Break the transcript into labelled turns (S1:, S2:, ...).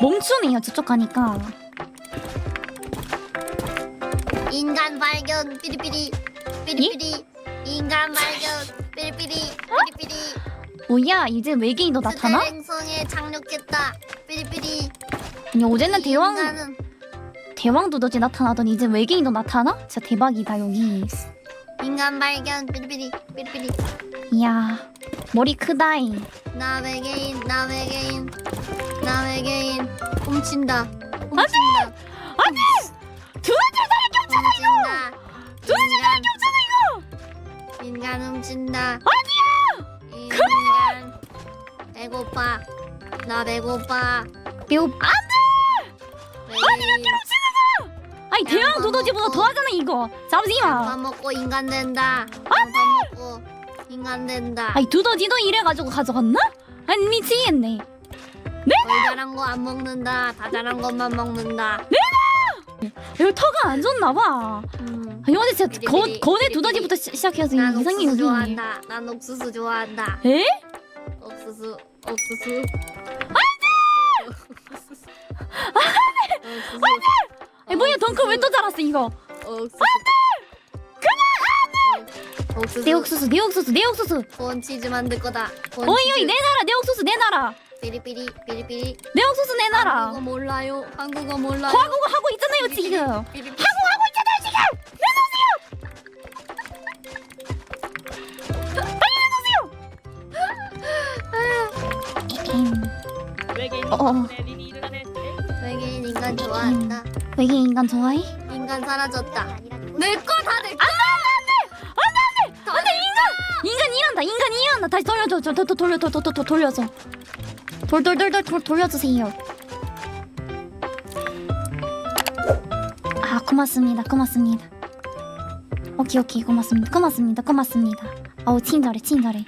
S1: 멈추네요 저쪽 가니까.
S2: 인간 발견 삐리삐리. 삐리삐리. 인간 발견 삐리삐리. 삐리삐리.
S1: 뭐야 이제 외계인도 나타나?
S2: 행성에 착륙했다 삐리삐리.
S1: 아니 어제는 대왕
S2: 인간은
S1: 대왕 두더지 나타나더니 이제 외계인도 나타나? 진짜 대박이다 여기.
S2: 인간 발견 삐리삐리 삐리삐리.
S1: 이야 머리 크다잉.
S2: 나 외계인 나 외계인 나 외계인 훔친다. 훔친다.
S1: 아니! 두더지 다리 겹쳤어
S2: 훔친다.
S1: 두더지 다리 이거!
S2: 인간 훔친다.
S1: 아니야!
S2: 인간. 배고파. 나 배고파.
S1: 아
S2: 외계인
S1: 아니 대왕
S2: 먹고.
S1: 더 하잖아 이거.
S2: 밥
S1: 잠시만.
S2: 먹고 인간 된다. 밥 먹고 인간 된다.
S1: 아니 두더지도 이래가지고 가져갔나? 아니 미치겠네
S2: 덜 자란 거안 먹는다. 다 자란 것만 먹는다.
S1: 이거 터가 안 좋나 봐.
S2: 음.
S1: 아니 어제 진짜 거,
S2: 비리비리,
S1: 거대
S2: 비리비리.
S1: 두더지부터 시, 시작해서
S2: 난
S1: 이상해
S2: 옥수수
S1: 여기
S2: 좋아한다. 난 옥수수 좋아한다.
S1: 에?
S2: 옥수수 옥수수. 옥수수.
S1: 아니 뭐야 덩크 왜 또 자랐어 이거?
S2: 옥수수. 옥수수.
S1: 내 옥수수 내 옥수수 내 옥수수!
S2: 콘 치즈 만들 거다. 콘
S1: 어이 어이
S2: 치즈.
S1: 내놔라 내 옥수수 내놔라
S2: 삐리삐리 삐리삐리.
S1: 내 옥수수 내놔라.
S2: 한국어 몰라요. 한국어 몰라요.
S1: 한국어 하고 있잖아요 지금.
S2: 삐리삐리.
S1: 하고 있잖아요 지금. 내놓으세요. 빨리 내놓으세요. 어,
S2: 외계인 인간 좋아한다.
S1: 외계인 인간 좋아해?
S2: 인간 사라졌다. 내 거 다내 거.
S1: 안돼 인간. 인간 일한다 인간 일한다. 다시 돌려줘 저, 저, 저, 돌려 돌, 돌, 돌, 돌, 돌려줘 돌돌돌돌 돌, 돌려주세요. 아 고맙습니다 고맙습니다. 오케이 오케이 고맙습니다 고맙습니다 고맙습니다. 어우 친절해 친절해